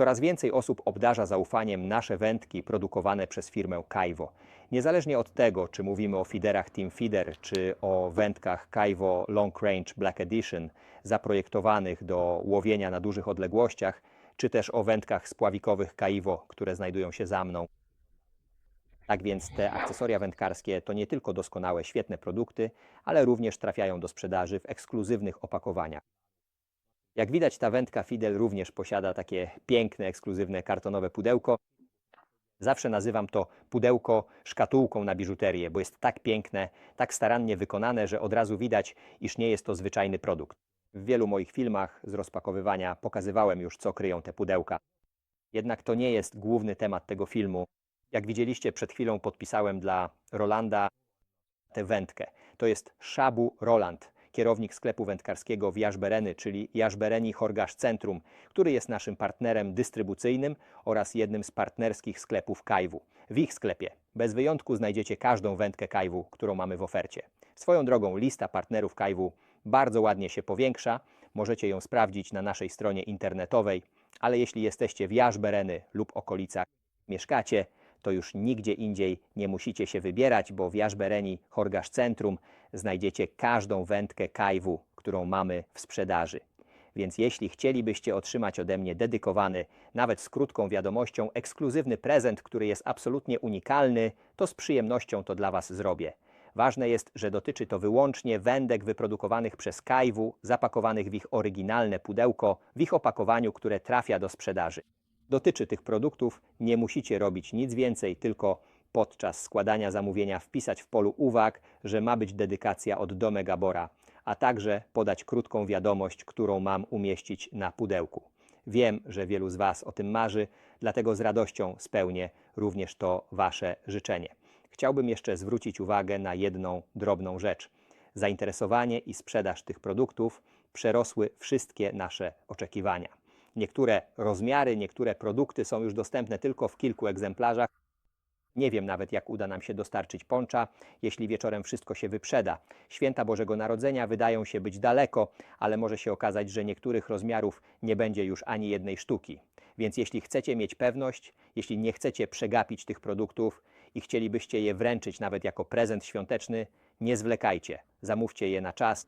Coraz więcej osób obdarza zaufaniem nasze wędki produkowane przez firmę Kaiwo. Niezależnie od tego, czy mówimy o feederach Team Feeder, czy o wędkach Kaiwo Long Range Black Edition, zaprojektowanych do łowienia na dużych odległościach, czy też o wędkach spławikowych Kaiwo, które znajdują się za mną. Tak więc te akcesoria wędkarskie to nie tylko doskonałe, świetne produkty, ale również trafiają do sprzedaży w ekskluzywnych opakowaniach. Jak widać, ta wędka Fidel również posiada takie piękne, ekskluzywne kartonowe pudełko. Zawsze nazywam to pudełko szkatułką na biżuterię, bo jest tak piękne, tak starannie wykonane, że od razu widać, iż nie jest to zwyczajny produkt. W wielu moich filmach z rozpakowywania pokazywałem już, co kryją te pudełka. Jednak to nie jest główny temat tego filmu. Jak widzieliście, przed chwilą podpisałem dla Rolanda tę wędkę. To jest Szabu Roland, kierownik sklepu wędkarskiego w Jażbereny, czyli Jażbereni Horgasz Centrum, który jest naszym partnerem dystrybucyjnym oraz jednym z partnerskich sklepów Kajwu. W ich sklepie bez wyjątku znajdziecie każdą wędkę Kajwu, którą mamy w ofercie. Swoją drogą lista partnerów Kajwu bardzo ładnie się powiększa. Możecie ją sprawdzić na naszej stronie internetowej, ale jeśli jesteście w Jażbereny lub okolicach mieszkacie, to już nigdzie indziej nie musicie się wybierać, bo w Jażbereni Horgasz Centrum znajdziecie każdą wędkę kajwu, którą mamy w sprzedaży. Więc jeśli chcielibyście otrzymać ode mnie dedykowany, nawet z krótką wiadomością, ekskluzywny prezent, który jest absolutnie unikalny, to z przyjemnością to dla Was zrobię. Ważne jest, że dotyczy to wyłącznie wędek wyprodukowanych przez Kajwu, zapakowanych w ich oryginalne pudełko, w ich opakowaniu, które trafia do sprzedaży dotyczy tych produktów, nie musicie robić nic więcej, tylko podczas składania zamówienia wpisać w polu uwag, że ma być dedykacja od Dome Gabora, a także podać krótką wiadomość, którą mam umieścić na pudełku. Wiem, że wielu z Was o tym marzy, dlatego z radością spełnię również to Wasze życzenie. Chciałbym jeszcze zwrócić uwagę na jedną drobną rzecz. Zainteresowanie i sprzedaż tych produktów przerosły wszystkie nasze oczekiwania. Niektóre rozmiary, niektóre produkty są już dostępne tylko w kilku egzemplarzach. Nie wiem nawet, jak uda nam się dostarczyć poncza, jeśli wieczorem wszystko się wyprzeda. Święta Bożego Narodzenia wydają się być daleko, ale może się okazać, że niektórych rozmiarów nie będzie już ani jednej sztuki. Więc jeśli chcecie mieć pewność, jeśli nie chcecie przegapić tych produktów i chcielibyście je wręczyć nawet jako prezent świąteczny, nie zwlekajcie. Zamówcie je na czas